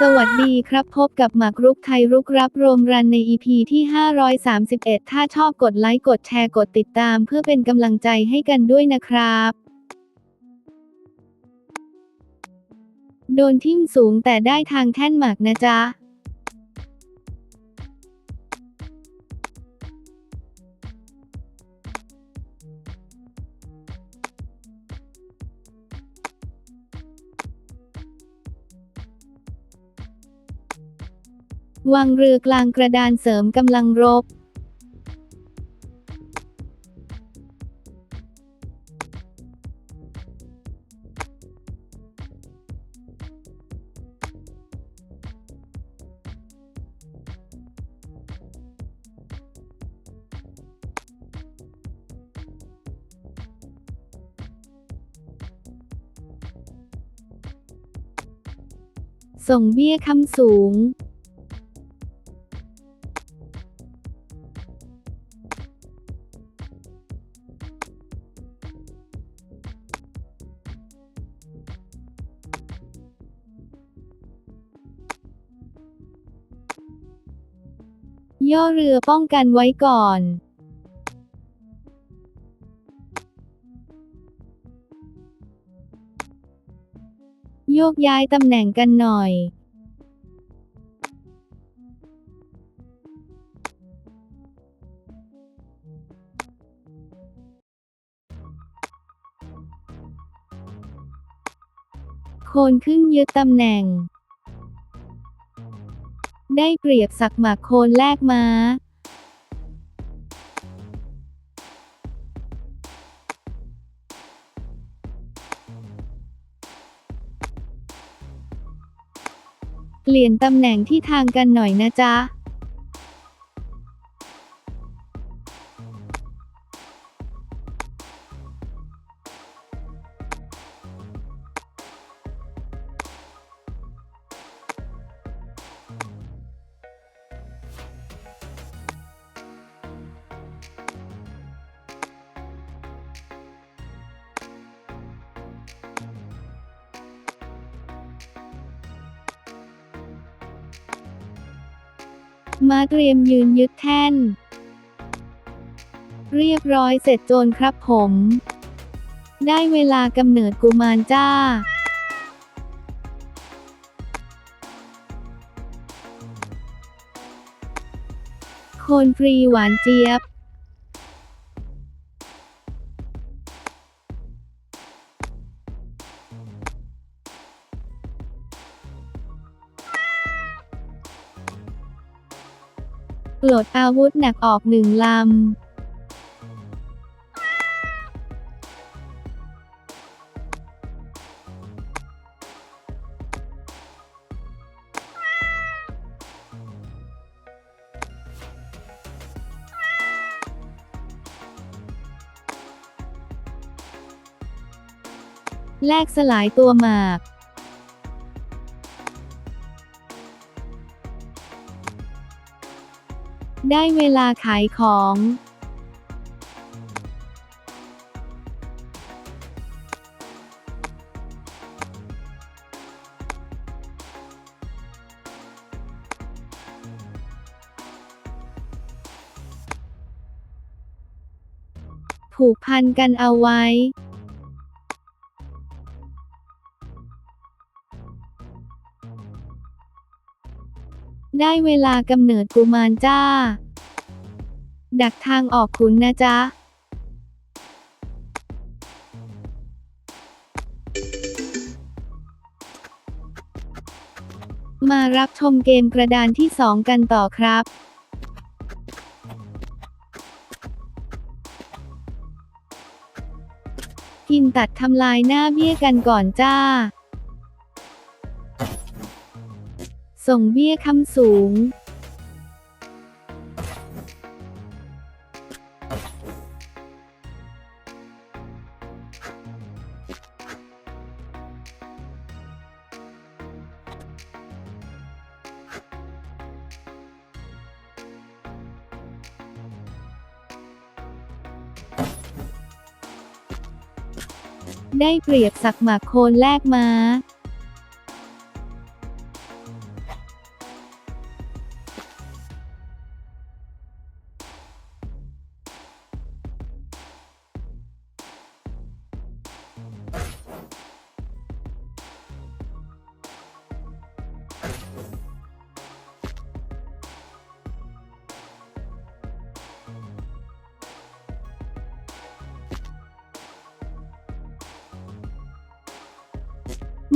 สวัสดีครับพบกับหมากรุกไทยรุกรับรวมรันใน EP ที่ 531 ถ้าชอบกดไลค์กดแชร์กดติดตามเพื่อเป็นกำลังใจให้กันด้วยนะครับ โดนทิ่มสูงแต่ได้ทางแท่นหมากนะจ๊ะ วางเรือกลางกระดานเสริมกำลังรบ ส่งเบี้ยคำสูง ย่อเรือป้องกันไว้ก่อน โยกย้ายตำแหน่งกันหน่อย โคนขึ้นยึดตำแหน่ง ได้เปรียบสักหมากโคนแลกม้าเปลี่ยนตำแหน่งที่ทางกันหน่อยนะจ๊ะ มาเตรียมยืนยึดแท่น เรียบร้อยเสร็จโจรครับผม ได้เวลากำเนิดกุมารจ้าโคนฟรีหวานเจี๊ยบ ลดอาวุธหนักออกหนึ่งลำแลกสลายตัวหมาก ได้เวลาขายของ ผูกพันกันเอาไว้ ได้เวลากำเนิดกุมารจ้า ดักทางออกขุนนะจ๊ะ มารับชมเกมกระดานที่ 2 กันต่อครับกินตัดทำลายหน้าเบี้ยกันก่อนจ้า ส่งเบี้ยคำสูงได้เปรียบสักหมากโคนแลกม้า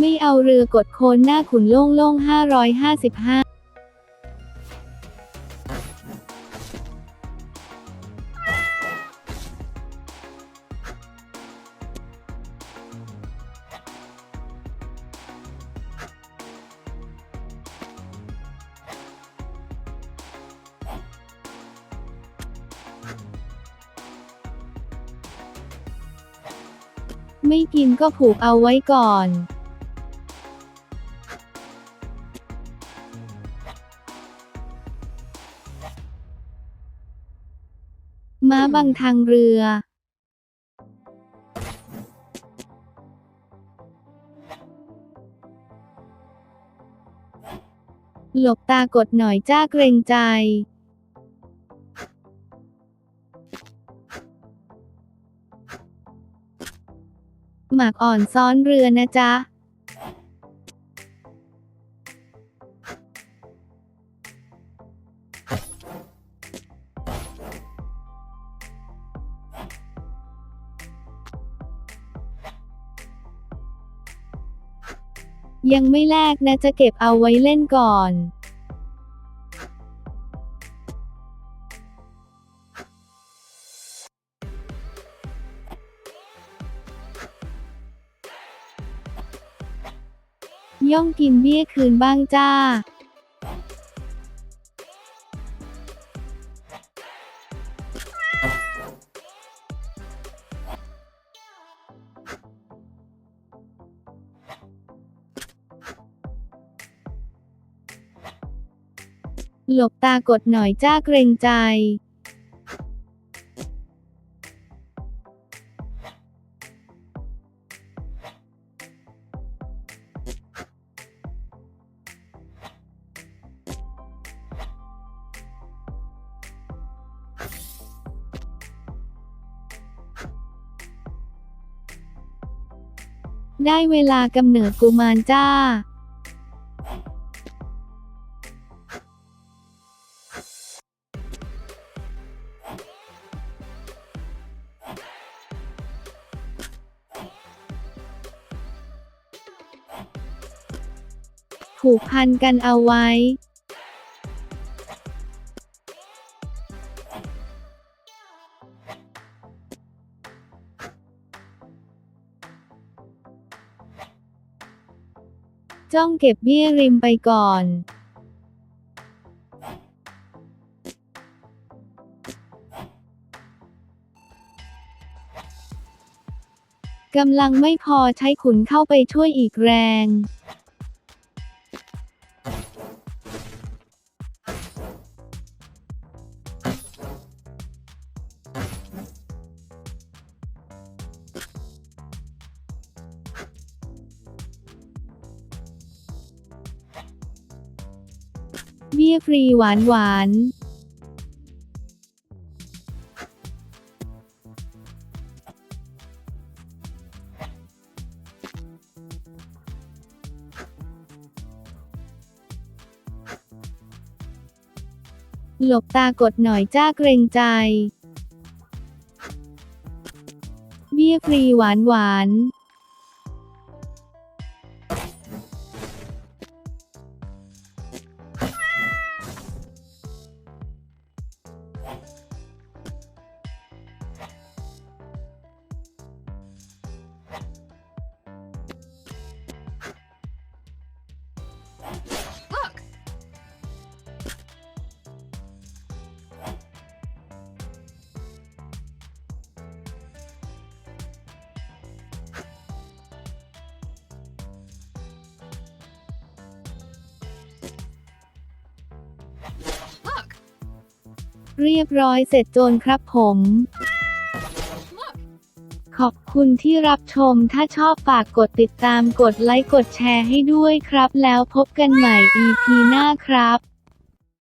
ไม่เอาเรือกดโคนหน้าขุนโล่งโล่งห้าร้อยห้าสิบห้าไม่กินก็ผูกเอาไว้ก่อน ม้าบังทางเรือ หลบตากดหน่อยจ้าเกรงใจ หมากอ่อนซ้อนเรือนะจ๊ะ ยังไม่แลกนะจะเก็บเอาไว้เล่นก่อนย่องกินเบี้ยคืนบ้างจ้า หลบตากดหน่อยจ้าเกรงใจได้เวลากำเนิดกุมารจ้า ผูกพันกันเอาไว้จ้องเก็บเบี้ยริมไปก่อน กำลังไม่พอใช้ขุนเข้าไปช่วยอีกแรง ยฟรีหวานหวานหลบตากดหน่อยจ้าเกรงใจ เบี้ยฟรีหวานหวาน เรียบร้อยเสร็จโจนครับผม ขอบคุณที่รับชมถ้าชอบฝากกดติดตามกดไลค์กดแชร์ให้ด้วยครับ แล้วพบกันใหม่ EP หน้าครับ